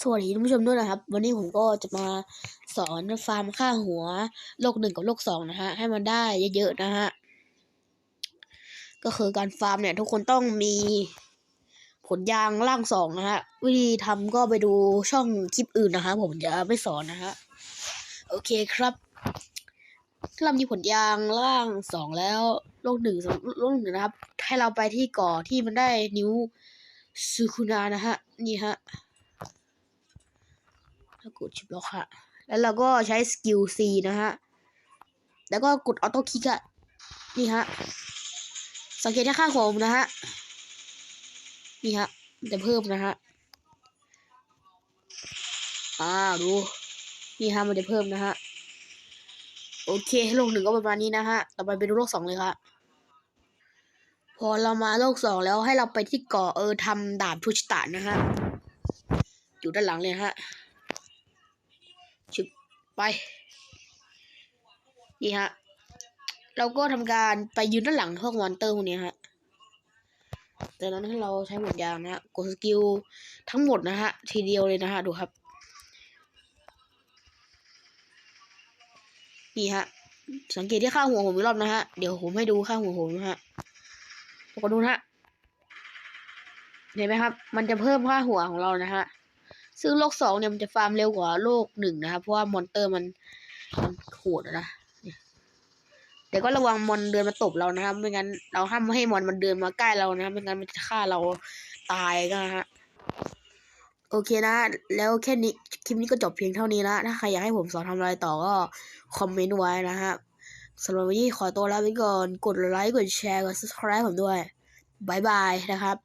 สวัสดีท่านผู้ชมด้วยนะครับ วันนี้ผมก็จะมาสอนฟาร์มค่าหัวโลกหนึ่งกับโลกสองนะฮะ ให้มันได้เยอะๆนะฮะ ก็คือการฟาร์มเนี่ย ทุกคนต้องมีผลยางล่างสองนะฮะ วิธีทำก็ไปดูช่องคลิปอื่นนะฮะ ผมจะไม่สอนนะฮะ โอเคครับถ้าเรามีผลยางล่างสองแล้วโลกหนึ่งโลกหนึ่งนะครับ ให้เราไปที่ก่อที่มันได้นิ้วซูคุนานะฮะ นี่ฮะ กดชิปล็อกฮะแล้วเราก็ใช้สกิล C นะฮะ แล้วก็กดออโต้คลิกอะนี่ฮะ สังเกตที่ข้างผมนะฮะ นี่ฮะมันจะเพิ่มนะฮะ อ่าดู นี่ฮะมันจะเพิ่มนะฮะ โอเคโลกหนึ่งก็ประมาณนี้นะฮะ ต่อไปไปดูโลกสองเลยครับพอเรามาโลกสองแล้วให้เราไปที่เกาะเออทำดาบทุชตะนะฮะ อยู่ด้านหลังเลยฮะ ไป นี่ฮะ เราก็ทำการไปยืนด้านหลังพวกมอนเตอร์พวกนี้ฮะจากนั้นให้เราใช้หมดยางนะฮะกดสกิลทั้งหมดนะฮะ ทีเดียวเลยนะฮะ ดูครับ นี่ฮะ สังเกตที่ข้างหัวผมอีกรอบนะฮะ เดี๋ยวผมให้ดูข้างหัวผมนะฮะกดดูนะฮะเห็นไหมครับ มันจะเพิ่มค่าหัวของเรานะฮะ ซึ่งโลกสองเนี่ยมันจะฟาร์มเร็วกว่าโลกหนึ่งนะครับ เพราะว่ามอนเตอร์มันมันโหดอะนะแต่ก็ระวังมอนเดินมาตบเรานะครับ ไม่งั้นเราห้ามไม่ให้มอนมันเดินมาใกล้เรานะครับไม่งั้นมันจะฆ่าเราตายก็นะฮะโอเคนะ แล้วแค่นี้คลิปนี้ก็จบเพียงเท่านี้ละถ้าใครอยากให้ผมสอนทำอะไรต่อก็คอมเมนต์ไว้นะฮะสำหรับวันนี้ขอตัวลาไปก่อน กดไลค์ กดแชร์ กด subscribe ผมด้วยบายบายนะครับ